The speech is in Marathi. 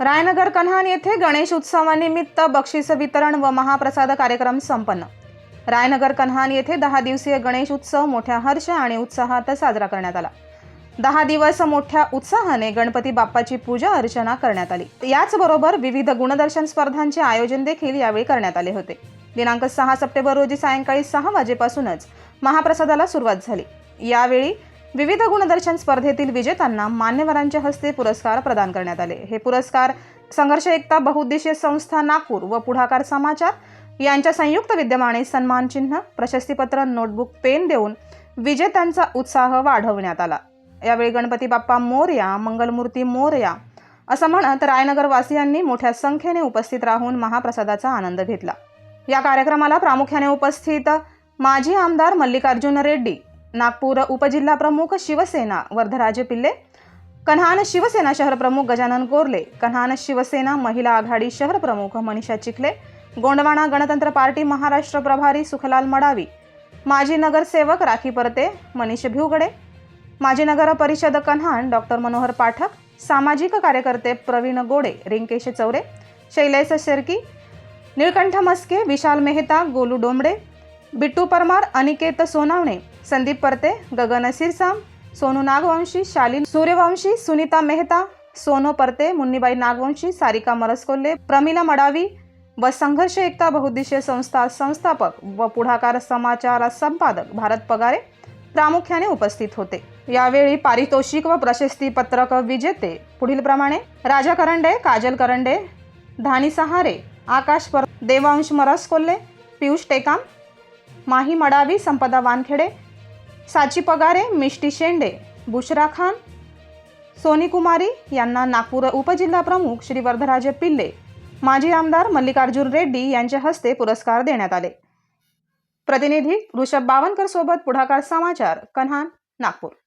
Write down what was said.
रायनगर कन्हान येथे गणेश उत्सवानिमित्त बक्षीस वितरण व महाप्रसाद कार्यक्रम संपन्न. रायनगर कन्हान येथे दहा दिवसीय गणेश उत्सव मोठ्या हर्ष आणि उत्साहात साजरा करण्यात आला. दहा दिवस मोठ्या उत्साहाने गणपती बाप्पाची पूजा अर्चना करण्यात आली. याचबरोबर विविध गुणदर्शन स्पर्धांचे आयोजन देखील यावेळी करण्यात आले होते. दिनांक सहा सप्टेंबर रोजी सायंकाळी सहा वाजेपासूनच महाप्रसादाला सुरुवात झाली. यावेळी विविध गुणदर्शन स्पर्धेतील विजेत्यांना मान्यवरांच्या हस्ते पुरस्कार प्रदान करण्यात आले. हे पुरस्कार संघर्ष एकता बहुउद्देशीय संस्था नागपूर व पुढाकार समाचार यांच्या संयुक्त विद्यमाने सन्मान चिन्ह प्रशस्तीपत्र नोटबुक पेन देऊन विजेत्यांचा उत्साह वाढवण्यात आला. यावेळी गणपती बाप्पा मोरया मंगलमूर्ती मोरया असं म्हणत रायनगरवासियांनी मोठ्या संख्येने उपस्थित राहून महाप्रसादाचा आनंद घेतला. या कार्यक्रमाला प्रामुख्याने उपस्थित माजी आमदार मल्लिकार्जुन रेड्डी नागपूर उपजिल्हा प्रमुख शिवसेना वर्धराजे पिल्ले कन्हान शिवसेना शहर प्रमुख गजानन कोरले कन्हान शिवसेना महिला आघाडी शहर प्रमुख मनीषा चिखले गोंडवाना गणतंत्र पार्टी महाराष्ट्र प्रभारी सुखलाल मडावी माजी नगरसेवक राखी परते मनीष भिवगडे माजी नगर परिषद कन्हान डॉक्टर मनोहर पाठक सामाजिक कार्यकर्ते प्रवीण गोडे रिंकेश चौरे शैलेश शेरकी निळकंठ मस्के विशाल मेहता गोलू डोंबडे बिट्टू परमार अनिकेत सोनावणे संदीप परते गगन सिरसाम सोनू नागवंशी शालीन सूर्यवंशी सुनीता मेहता सोनो परते मुन्नीबाई नागवंशी सारिका मरसकोल्हे प्रमिला मडावी व संघर्ष एकता बहुउद्देशीय संस्था संस्थापक व पुढाकार समाचार संपादक भारत पगारे प्रामुख्याने उपस्थित होते. यावेळी पारितोषिक व प्रशस्ती पत्रक विजेते पुढील प्रमाणे राजा करंडे काजल करंडे धानी सहारे आकाश पर देवांश मरसकोल्हे पियुष टेकाम माही मडावी संपदा वानखेडे साची पगारे मिष्टी शेंडे बुशरा खान सोनी कुमारी यांना नागपूर उपजिल्हा प्रमुख श्री वर्धराजे पिल्ले माजी आमदार मल्लिकार्जुन रेड्डी यांच्या हस्ते पुरस्कार देण्यात आले. प्रतिनिधी ऋषभ बावनकर सोबत पुढाकार समाचार कन्हान नागपूर.